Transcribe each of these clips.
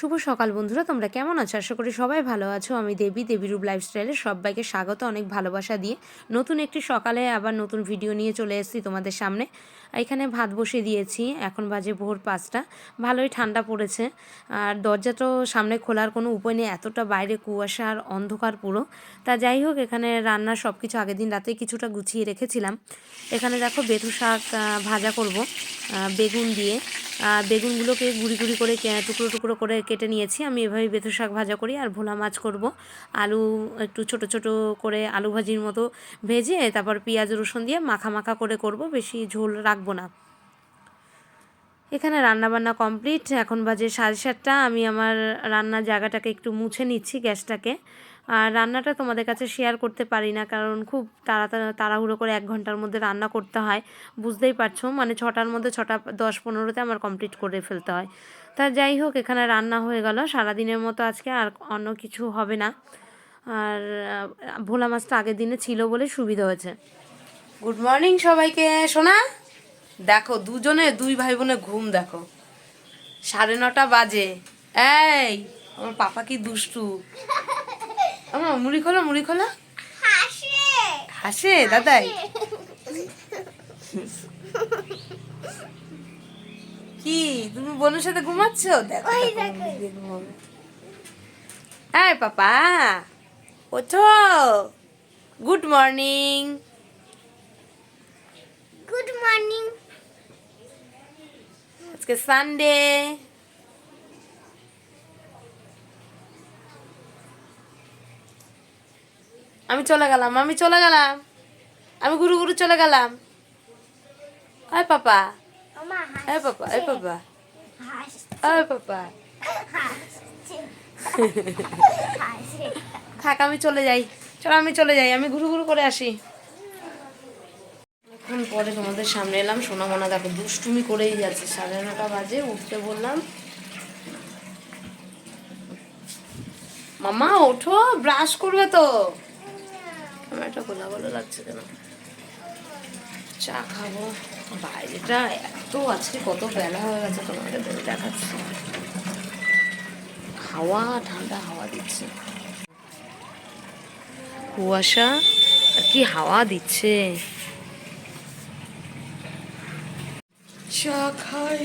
শুভ সকাল বন্ধুরা, তোমরা কেমন আছো? আশা করি সবাই ভালো আছো। আমি দেবী দেবীরূপ লাইফস্টাইলে সবাইকে স্বাগত, অনেক ভালোবাসা দিয়ে। নতুন একটি সকালে আবার নতুন ভিডিও নিয়ে চলে এসেছি তোমাদের সামনে। এখানে ভাত বসিয়ে দিয়েছি, এখন বাজে ভোর পাঁচটা। ভালোই ঠান্ডা পড়েছে। আর দরজা তো সামনে খোলার কোনো উপায় নেই, এতটা বাইরে কুয়াশা আর অন্ধকার পুরো। তা যাই হোক, এখানে রান্নার সব কিছু আগের দিন রাতে কিছুটা গুছিয়ে রেখেছিলাম। এখানে দেখো বেথু শাক ভাজা করব বেগুন দিয়ে। বেগুনগুলোকে গুঁড়ি গুঁড়ি করে, টুকরো টুকরো করে কেটে নিয়েছি। আমি এভাবে বেথু শাক ভাজা করি আর ভোলা মাছ করব। আলু একটু ছোট ছোট করে আলু ভাজির মতো ভেজে তারপর পেঁয়াজ, রসুন দিয়ে মাখা মাখা করে করব, বেশি ঝোল রাখব না। এখানে রান্নাবান্না কমপ্লিট। এখন বাজে সাড়ে সাতটা। আমি আমার রান্নার জায়গাটাকে একটু মুছে নিচ্ছি গ্যাসটাকে। আর রান্নাটা তোমাদের কাছে শেয়ার করতে পারি না, কারণ খুব তাড়াতাড়ি তাড়াহুড়ো করে এক ঘণ্টার মধ্যে রান্না করতে হয়। বুঝতেই পারছ মানে ছটার মধ্যে ছটা দশ পনেরোতে আমার কমপ্লিট করে ফেলতে হয়। তা যাই হোক এখানে রান্না হয়ে গেল। সারাদিনের মতো আজকে আর অন্য কিছু হবে না। আর ভোলা মাছটা আগের দিনে ছিল বলে সুবিধা হয়েছে। গুড মর্নিং সবাইকে। শোনা দেখো দুজনে দুই ভাই বোনে ঘুম দেখো। সাড়ে নটা বাজে। এই আমার পাপা কি দুষ্টু। আমার মুড়ি খোলা মুড়ি খোলা। হাসে দাদাই। কি? তুমি বোনের সাথে ঘুমাচ্ছ? দেখো। এই পাপা ওঠো। গুড মর্নিং গুড মর্নিং আজকে সানডে আমি চলে গেলাম আমি চলে গেলাম। আমি গুরু গুরু চলে গেলাম। আয় পাপা। পাপা হাসছে আয় পাপা হাসছে হাসছে থাক আমি চলে যাই। চলো আমি চলে যাই। আমি ঘুরু ঘুরু করে আসি। এখন পরে তোমাদের সামনে এলাম। সোনা মোনা দেখো দুষ্টুমি করেই যাচ্ছে। সাড়ে নটা বাজে উঠতে বললাম। মামা ওঠো ব্রাশ করবে তো। আমার একটা গোলা গোলা লাগছে কেন? চা খাব। বাইরেটা এত আজকে কত বেলা হয়ে গেছে তোমাদের বলে দেখাচ্ছি। হাওয়া, ঠান্ডা হাওয়া দিচ্ছে। কুয়াশা? আর কি হাওয়া দিচ্ছে? চা খাই।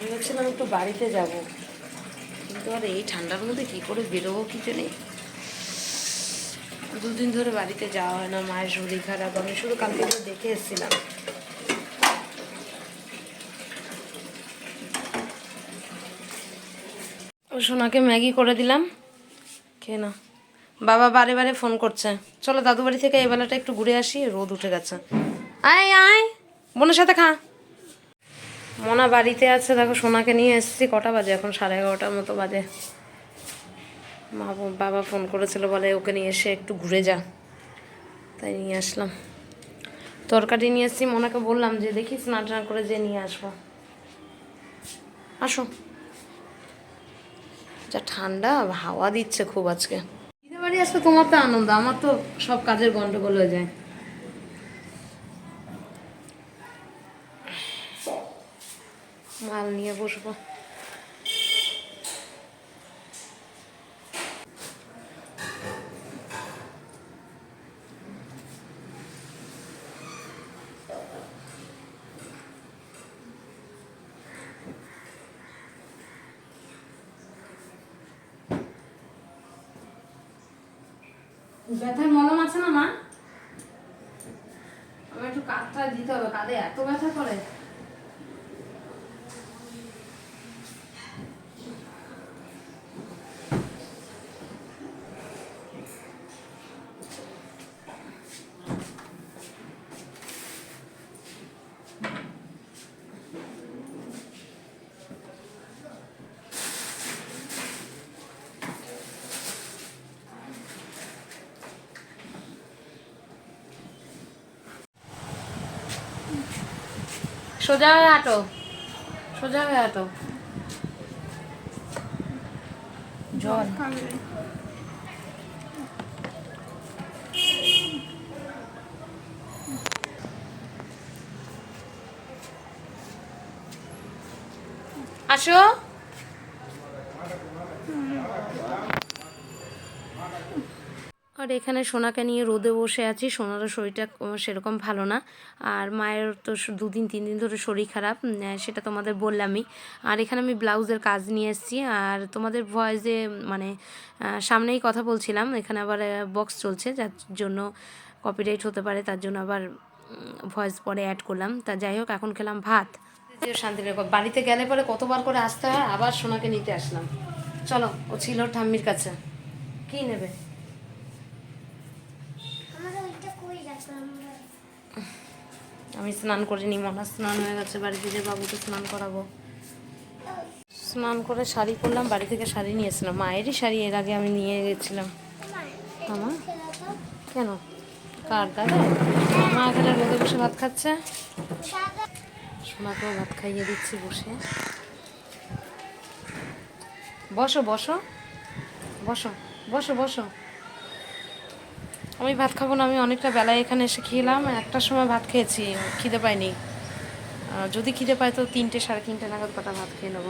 ভেবেছিলাম একটু বাড়িতে যাব। কিন্তু আর এই ঠান্ডার মধ্যে কি করে বেরোবো কি জানি? দুদিন ধরে বাড়িতে যাওয়া হয় না, মায়ের শরীর খারাপ, আমি শুধু কালকে দেখে এসেছিলাম। ও সোনাকে ম্যাগি করে দিলাম। খেয়ে না বাবা বারে বারে ফোন করছে। চলো দাদু বাড়ি থেকে এই বেলাটা একটু ঘুরে আসি, রোদ উঠে গেছে। আয় আয়, বোনের সাথে খা। মনা বাড়িতে আছে, দেখো সোনাকে নিয়ে এসেছি, কটা বাজে? এখন সাড়ে এগারোটার মতো বাজে। মা বাবা ফোন করেছিল, বলে ওকে নিয়ে এসে একটু ঘুরে যা। তাই নিয়ে আসলাম। তরকারি নিয়ে এসেছি, মনাকে বললাম যে দেখি স্নান টান করে যে নিয়ে আসব। আসো। যা ঠান্ডা, হাওয়া দিচ্ছে খুব আজকে। দিদি বাড়ি আসলে তোমার তো আনন্দ, আমার তো সব কাজের গন্ডগোল হয়ে যায়। মাল নিয়ে বসবো ব্যথার মলম আছে না মা আমার দিতে হবে কাঁধে এত ব্যথা করে। সোজা হয়ে হাঁটো। সোজা হয়ে হাঁটো। জল। আসো। আর এখানে সোনাকে নিয়ে রোদে বসে আছি। সোনারও শরীরটা সেরকম ভালো না। আর মায়ের তো দুদিন তিন দিন ধরে শরীর খারাপ সেটা তোমাদের বললামই। আর এখানে আমি ব্লাউজের কাজ নিয়ে এসেছি। আর তোমাদের ভয়েসে মানে সামনেই কথা বলছিলাম। এখানে আবার বক্স চলছে, যার জন্য কপিরাইট হতে পারে, তার জন্য আবার ভয়েস পরে অ্যাড করলাম। তা যাই হোক, এখন খেলাম ভাত। শান্তি বাড়িতে গেলে পরে কতবার করে আসতে হয়? আবার সোনাকে নিতে আসলাম। চলো, ও ছিল ঠাম্মির কাছে। কী নেবে? আমি স্নান করিনি, মনা স্নান হয়ে গেছে বাড়িতে যে বাবুকে স্নান করাবো। স্নান করে শাড়ি পরলাম, বাড়ি থেকে শাড়ি নিয়ে এসেছিলাম মায়েরই শাড়ি, এর আগে আমি নিয়ে গেছিলাম। আমার কেন? কার দাদা মা এখানে রোদে বসে ভাত খাচ্ছে? সোনাকেও ভাত খাইয়ে দিচ্ছি, বসে। বসো বসো। বসো বসো বসো। আমি ভাত খাব না, আমি অনেকটা বেলায় এখানে এসে খেলাম, একটার সময় ভাত খেয়েছি, খিদে পাইনি। যদি খিদে পাই তো তিনটে, সাড়ে তিনটে নাগাদ কটা ভাত খেয়ে নেব।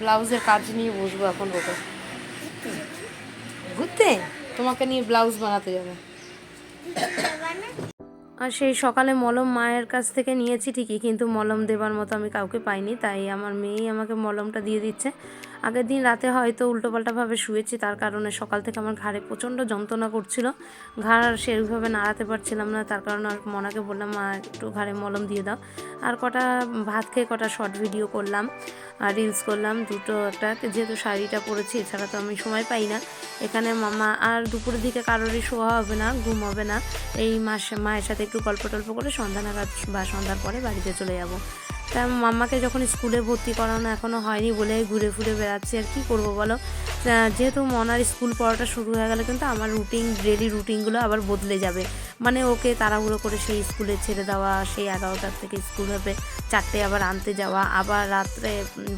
ব্লাউজের কাজ নিয়ে বসবো এখন রোদে ঘুরতে? তোমাকে নিয়ে ব্লাউজ বানাতে যাবে। আর সেই সকালে মলম মায়ের কাছ থেকে নিয়েছি ঠিকই, কিন্তু মলম দেবার মতো আমি কাউকে পাইনি, তাই আমার মেয়েই আমাকে মলমটা দিয়ে দিচ্ছে। আগের দিন রাতে হয়তো উল্টোপাল্টাভাবে শুয়েছি, তার কারণে সকাল থেকে আমার ঘাড়ে প্রচণ্ড যন্ত্রণা করছিল। ঘাড় সেরকমভাবে নাড়াতে পারছিলাম না, তার কারণে আর মনাকে বললাম, মা, একটু ঘাড়ে মলম দিয়ে দাও। আর কটা ভাত খেয়ে কটা শর্ট ভিডিও করলাম, আর রিলস করলাম, দুটো একটা। যেহেতু শাড়িটা পরেছি, এছাড়া তো আমি সময় পাই না। এখানে মামা আর দুপুরের দিকে কারোরই শোয়া হবে না, ঘুম হবে না। এই মাসে, মায়ের সাথে একটু গল্প টল্প করে সন্ধ্যা নাগাদ বা সন্ধ্যার পরে বাড়িতে চলে যাব। তা মাম্মাকে যখন স্কুলে ভর্তি করানো এখনও হয়নি বলে ঘুরে ফুরে বেড়াচ্ছি, আর কি করব বলো? যেহেতু মনার স্কুল পড়াটা শুরু হয়ে গেলে কিন্তু আমার রুটিন ডেলি রুটিনগুলো আবার বদলে যাবে। মানে ওকে তাড়াহুড়ো করে সেই স্কুলে ছেড়ে দেওয়া, সেই এগারোটার থেকে স্কুল হবে, চারটে আবার আনতে যাওয়া, আবার রাত্রে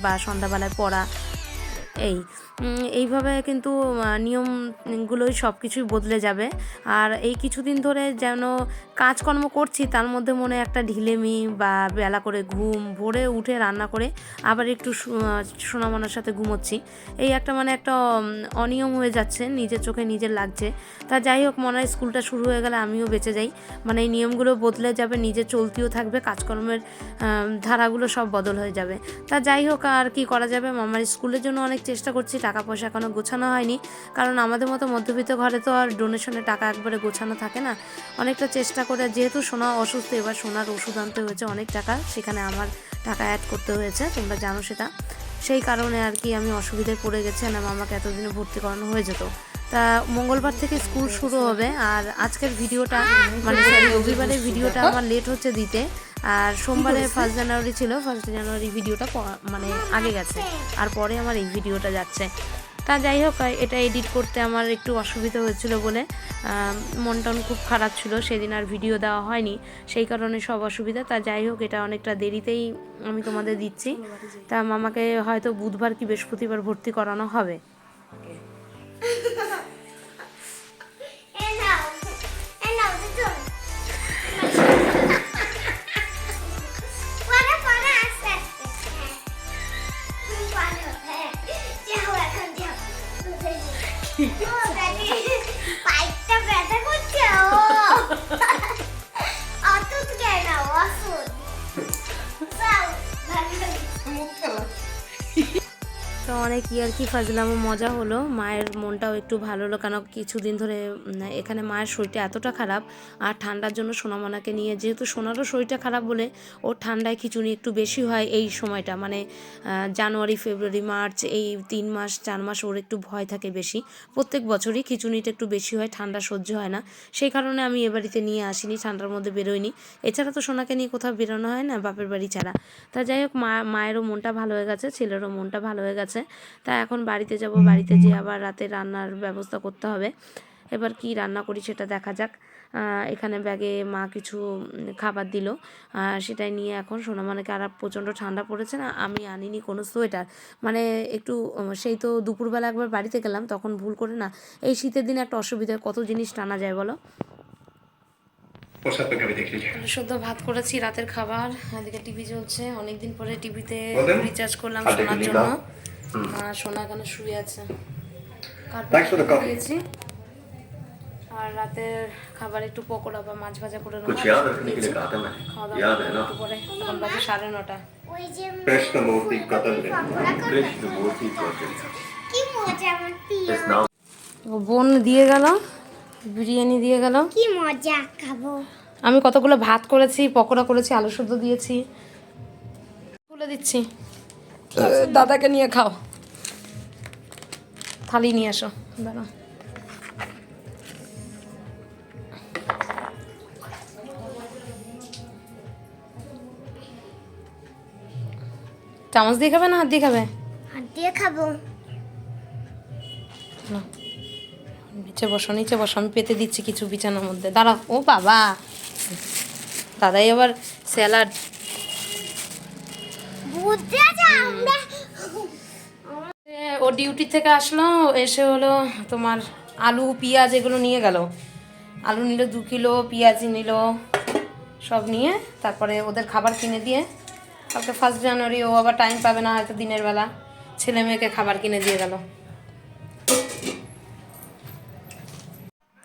বা সন্ধ্যাবেলায় পড়া এই এইভাবে কিন্তু নিয়মগুলোই সব কিছুই বদলে যাবে। আর এই কিছুদিন ধরে যেন কাজকর্ম করছি, তার মধ্যে মনে একটা ঢিলেমি বা বেলা করে ঘুম, ভোরে উঠে রান্না করে আবার একটু সোনামনার সাথে ঘুমোচ্ছি। এই একটা মানে একটা অনিয়ম হয়ে যাচ্ছে, নিজের চোখে নিজের লাগছে। তা যাই হোক, মনে হয় স্কুলটা শুরু হয়ে গেলে আমিও বেঁচে যাই। মানে এই নিয়মগুলো বদলে যাবে, নিজে চলতিও থাকবে, কাজকর্মের ধারাগুলো সব বদল হয়ে যাবে। তা যাই হোক, আর কি করা যাবে? মামার স্কুলের জন্য অনেক চেষ্টা করছি টাকা পয়সা এখনও গোছানো হয়নি। কারণ আমাদের মতো মধ্যবিত্ত ঘরে তো আর ডোনেশনে টাকা একবারে গোছানো থাকে না। অনেকটা চেষ্টা করে, যেহেতু সোনা অসুস্থ, এবার সোনার ওষুধ আনতে হয়েছে অনেক টাকা। সেখানে আমার টাকা অ্যাড করতে হয়েছে, তোমরা জানো সেটা। সেই কারণে আর কি আমি অসুবিধায় পড়ে গেছি না আমাকে এতদিনে ভর্তি করানো হয়ে যেত। তা মঙ্গলবার থেকে স্কুল শুরু হবে, আর আজকের ভিডিওটা মানে রবিবারের ভিডিওটা আমার লেট হচ্ছে দিতে। আর সোমবারে ফার্স্ট জানুয়ারি ছিল ফার্স্ট জানুয়ারি ভিডিওটা মানে আগে গেছে। আর পরে আমার এই ভিডিওটা যাচ্ছে। তা যাই হোক এটা এডিট করতে আমার একটু অসুবিধা হয়েছিল বলে মন টন খুব খারাপ ছিল সেদিন আর ভিডিও দেওয়া হয়নি সেই কারণে সব অসুবিধা। তা যাই হোক এটা অনেকটা দেরিতেই আমি তোমাদের দিচ্ছি। তা মামাকে হয়তো বুধবার কি বৃহস্পতিবার ভর্তি করানো হবে। ইয়ার কি ফাজলামো মজা হলো। মায়ের মনটাও একটু ভালো হলো কেন কিছুদিন ধরে এখানে মায়ের শরীরটা এতটা খারাপ। আর ঠান্ডার জন্য সোনামনাকে নিয়ে যেহেতু সোনারও শরীরটা খারাপ বলে, ওর ঠান্ডায় খিচুড়ি একটু বেশি হয় এই সময়টা। মানে জানুয়ারি, ফেব্রুয়ারি, মার্চ এই তিন মাস, চার মাস ওর একটু ভয় থাকে বেশি। প্রত্যেক বছরই খিচুড়িটা একটু বেশি হয়, ঠান্ডা সহ্য হয় না। সেই কারণে আমি এ বাড়িতে নিয়ে আসিনি, ঠান্ডার মধ্যে বেরোইনি এছাড়া তো সোনাকে নিয়ে কোথাও বেরোনো হয় না, বাপের বাড়ি ছাড়া। তা যাই হোক, মা, মায়েরও মনটা ভালো হয়ে গেছে, ছেলেরও মনটা ভালো হয়ে গেছে। তা এখন বাড়িতে যাব বাড়িতে যেয়ে আবার রাতে রান্নার ব্যবস্থা করতে হবে। এবার কি রান্না করি সেটা দেখা যাক। এখানে ব্যাগে মা কিছু খাবার দিল। সেটাই নিয়ে এখন সোনামানাকে আর প্রচণ্ড ঠান্ডা পড়েছে না আমি আনিনি কোনো সোয়েটার। মানে একটু সেই তো দুপুরবেলা একবার বাড়িতে গেলাম তখন ভুল করে না এই শীতের দিন একটা অসুবিধা কত জিনিস টানা যায় বলো? সদ্য ভাত করেছি রাতের খাবার এদিকে টিভি চলছে অনেকদিন পরে টিভিতে রিচার্জ করলাম শোনার জন্য। সোনা কেন শুয়ে আছে? দিয়েছি আর রাতের খাবার একটু পকোড়া বা মাছ ভাজা করে নেব। এখন বাজে সাড়ে নটা। বোন দিয়ে গেল বিরিয়ানি দিয়ে গেল। কি মজা খাব। আমি কতগুলো ভাত করেছি পকোড়া করেছি আলু সুদ্ধ দিয়েছি। তুলে দিচ্ছি। দাদাকে নিয়ে খাও। থালি নিয়ে আসো দাঁড়া চামচ দিয়ে খাবে না হাত দিয়ে খাবে? হাত দিয়ে খাব। নিচে বসো নিচে বসো আমি পেতে দিচ্ছি কিছু বিছানার মধ্যে। দাঁড়াও ও বাবা। দাদাই আবার স্যালাড ও ডিউটি থেকে আসলো, এসে হলো তোমার আলু, পেঁয়াজ এগুলো নিয়ে গেল। আলু নিল, দু কিলো, পেঁয়াজ নিল, সব নিয়ে তারপরে ওদের খাবার কিনে দিয়ে, কালকে ফার্স্ট জানুয়ারি ও আবার টাইম পাবে না হয়তো দিনের বেলা, ছেলে মেয়েকে খাবার কিনে দিয়ে গেল।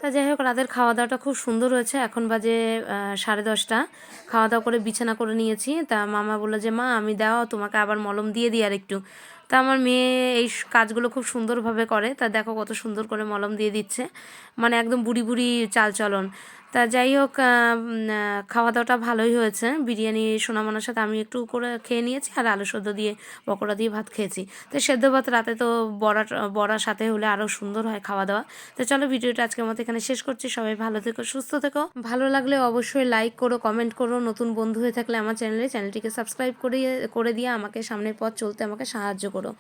তা যাই হোক, রাতের খাওয়া দাওয়াটা খুব সুন্দর হয়েছে। এখন বাজে সাড়ে দশটা। খাওয়া দাওয়া করে বিছানা করে নিয়েছি। তা মামা বলল যে, মা, আমি দাও, তোমাকে আবার মলম দিয়ে দিই আর একটু তা আমার মেয়ে এই কাজগুলো খুব সুন্দরভাবে করে। তা দেখো কত সুন্দর করে মলম দিয়ে দিচ্ছে। মানে একদম বুড়ি বুড়ি চালচলন। তা যাই হোক খাওয়া দাওয়াটা ভালোই হয়েছে। বিরিয়ানি সোনামনার সাথে আমি একটু করে খেয়ে নিয়েছি আর আলু সেদ্ধ দিয়ে, পকোড়া দিয়ে ভাত খেয়েছি। তো সেদ্ধ ভাত রাতে তো বড়া, বড়ার সাথে হলে আরও সুন্দর হয় খাওয়া দাওয়া তো চলো ভিডিওটা আজকের মতো এখানে শেষ করছি। সবাই ভালো থেকো, সুস্থ থেকো। ভালো লাগলে অবশ্যই লাইক করো কমেন্ট করো। নতুন বন্ধু হয়ে থাকলে আমার চ্যানেলে চ্যানেলটিকে সাবস্ক্রাইব করে করে দিয়ে আমাকে সামনের পথ চলতে আমাকে সাহায্য করো।